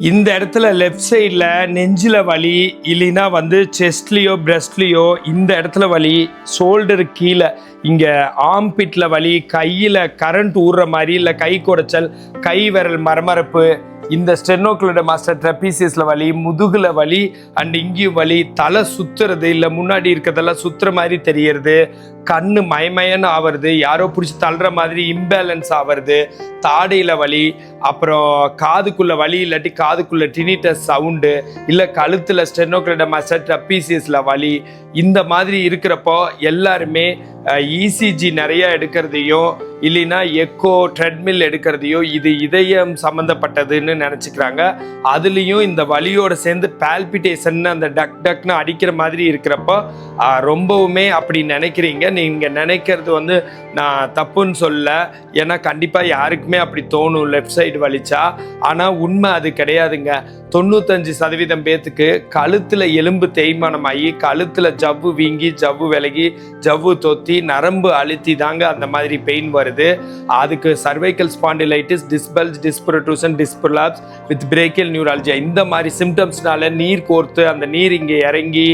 இந்த இடத்துல லெஃப்ட் சைடில் நெஞ்சில் வலி இல்லைன்னா வந்து செஸ்ட்லேயோ பிரஸ்ட்லேயோ இந்த இடத்துல வலி ஷோல்டரு கீழே இங்கே ஆம்பிட்டில் வலி கையில் கரண்ட் ஊறுற மாதிரி இல்லை கை குடைச்சல் கை விரல் மரமரப்பு இந்த ஸ்டெனோக்ளோட மாஸ்டர் ட்ரெபீசியஸில் வலி முதுகில் வலி அண்ட் இங்கேயும் வலி தலை சுற்றுறது இல்லை முன்னாடி இருக்கிறதெல்லாம் சுற்றுற மாதிரி தெரியறது கண்ணு மயமயன்னு ஆவறது யாரோ பிடிச்சி தள்ளுற மாதிரி இம்பேலன்ஸ் ஆவறது தாடையில் வலி அப்புறம் காதுக்குள்ளே வலி இல்லாட்டி காதுக்குள்ளே டினிட்டஸ் சவுண்டு இல்லை கழுத்தில் ஸ்டெனோக்ளோட மாஸ்டர் ட்ரெபீசியஸில் வலி இந்த மாதிரி இருக்கிறப்போ எல்லாருமே இசிஜி நிறைய எடுக்கிறதையும் இல்லைன்னா எக்கோ ட்ரெட்மில் எடுக்கிறதையும் இது இதயம் சம்மந்தப்பட்டதுன்னு நினச்சிக்கிறாங்க. அதுலேயும் இந்த வலியோடு சேர்ந்து பால்பிட்டேஷன் அந்த டக் டக்னு அடிக்கிற மாதிரி இருக்கிறப்போ ரொம்பவுமே அப்படி நினைக்கிறீங்க. நீங்கள் நினைக்கிறது வந்து நான் தப்புன்னு சொல்ல ஏன்னா கண்டிப்பாக யாருக்குமே அப்படி தோணும் லெஃப்ட் சைடு வலிச்சா. ஆனால் உண்மை அது கிடையாதுங்க. தொண்ணூத்தஞ்சு சதவீதம் பேத்துக்கு கழுத்தில் எலும்பு தேய்மானம் ஆகி கழுத்தில் ஜவ்வு வீங்கி ஜவ்வு விலகி ஜவ்வு தொத்தி நரம்பு அழுத்தி தாங்க அந்த மாதிரி பெயின் வருது. அதுக்கு cervical spondylitis disc bulge disc protrusion disc prolapse with brachial neuralgia இந்த மாதிரி சிம்டம்ஸ்னால நீர் கோர்த்து அந்த நீர் இங்கே இறங்கி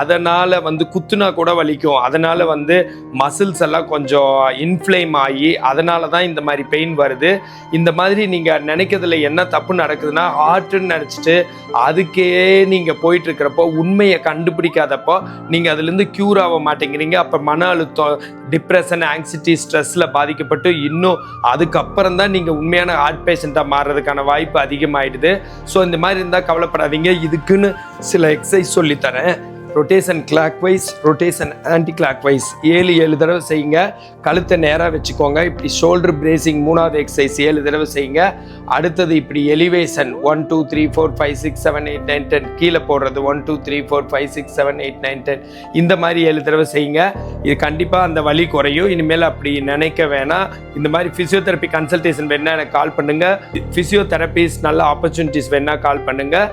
அதனால் வந்து குத்துனா கூட வலிக்கும். அதனால் வந்து மசில்ஸ் எல்லாம் கொஞ்சம் இன்ஃப்ளேம் ஆகி அதனால தான் இந்த மாதிரி பெயின் வருது. இந்த மாதிரி நீங்கள் நினைக்கிறதுல என்ன தப்பு நடக்குதுன்னா ஹார்ட்டுன்னு நினச்சிட்டு அதுக்கே நீங்கள் போயிட்டு இருக்கிறப்போ உண்மையை கண்டுபிடிக்காதப்போ நீங்கள் அதுலேருந்து க்யூர் ஆக மாட்டேங்கிறீங்க. அப்போ மன அழுத்தம் டிப்ரெஷன் ஆங்ஸிட்டி ஸ்ட்ரெஸ்ஸில் பாதிக்கப்பட்டு இன்னும் அதுக்கப்புறம் தான் நீங்கள் உண்மையான ஹார்ட் பேஷண்ட்டாக மாறுறதுக்கான வாய்ப்பு அதிகமாகிடுது ஸோ இந்த மாதிரி இருந்தால் கவலைப்படாதீங்க. இதுக்குன்னு சில எக்ஸசைஸ் சொல்லித்தரேன். Rotation clockwise rotation anti clock wise ஏழு ஏழு தடவை செய்யுங்க. கழுத்தை நேராக வச்சுக்கோங்க. இப்படி ஷோல்டர் பிரேசிங் மூணாவது எக்ஸசைஸ் ஏழு தடவை செய்யுங்க. அடுத்தது இப்படி elevation one two three four five six seven eight nine ten கீழே போடுறது one two three four five six seven eight nine ten இந்த மாதிரி ஏழு தடவை செய்யுங்க. இது கண்டிப்பாக அந்த வலி குறையும். இனிமேல் அப்படி நினைக்க வேணாம். இந்த மாதிரி ஃபிசியோதெரப்பி கன்சல்டேஷன் வேணுன்னா எனக்கு கால் பண்ணுங்க. ஃபிசியோதெரபிஸ் நல்ல ஆப்பர்ச்சுனிட்டிஸ் வேணால் கால் பண்ணுங்கள்